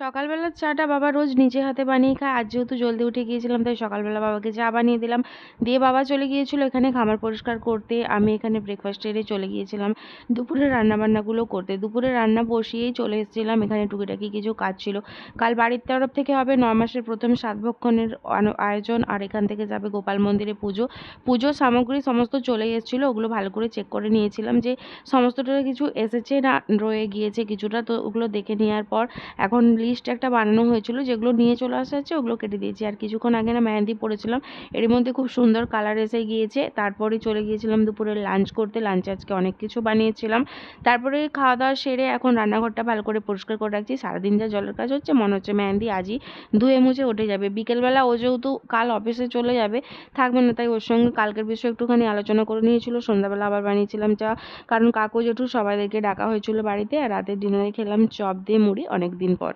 সকালবেলার চাটা বাবা রোজ নিজে হাতে বানিয়ে খায়। আজ যেহেতু জলদি উঠে গিয়েছিলাম, তাই সকালবেলা বাবাকে চা বানিয়ে দিলাম। দিয়ে বাবা চলে গিয়েছিল এখানে খামার পরিষ্কার করতে। আমি এখানে ব্রেকফাস্ট এরে চলে গিয়েছিলাম। দুপুরে রান্নাবান্নাগুলো করতে। দুপুরে রান্না বসিয়েই চলে এসেছিলাম। এখানে টুকিটাকি কিছু কাজ ছিল। কাল বাড়ির তরফ থেকে হবে ন মাসের প্রথম সাতভক্ষণের আয়োজন। আর এখান থেকে যাবে গোপাল মন্দিরে পুজো। পুজো সামগ্রী সমস্ত চলে এসেছিল। ওগুলো ভালো করে চেক করে নিয়েছিলাম যে সমস্তটা কিছু এসেছে না, রয়ে গিয়েছে কিছুটা। তো ওগুলো দেখে নেওয়ার পর এখন লিস্ট একটা বানানো হয়েছিল, যেগুলো নিয়ে চলে আসা হচ্ছে ওগুলো কেটে দিয়েছি। আর কিছুক্ষণ আগে না মেহেন্দি পড়েছিলাম এর মধ্যে খুব সুন্দর কালার এসে গিয়েছে। তারপরে চলে গিয়েছিলাম দুপুরে লাঞ্চ করতে লাঞ্চে আজকে অনেক কিছু বানিয়েছিলাম। তারপরে খাওয়া দাওয়া সেরে এখন রান্নাঘরটা ভালো করে পরিষ্কার করে রাখছি। সারাদিন যা জলের কাজ হচ্ছে, মনে হচ্ছে মেহেন্দি আজই ধুয়ে মুছে উঠে যাবে। বিকেলবেলা ও যেহেতু কাল অফিসে চলে যাবে, থাকবে না, তাই ওর সঙ্গে কালকের বিষয়ে একটুখানি আলোচনা করে নিয়েছিল। সন্ধ্যাবেলা আবার বানিয়েছিলাম চা। কারণ কাকু জেঠু সবাইদেরকে ডাকা হয়েছিল বাড়িতে, আর রাতের ডিনারে খেলাম চপ দিয়ে মুড়ি অনেক দিন পর।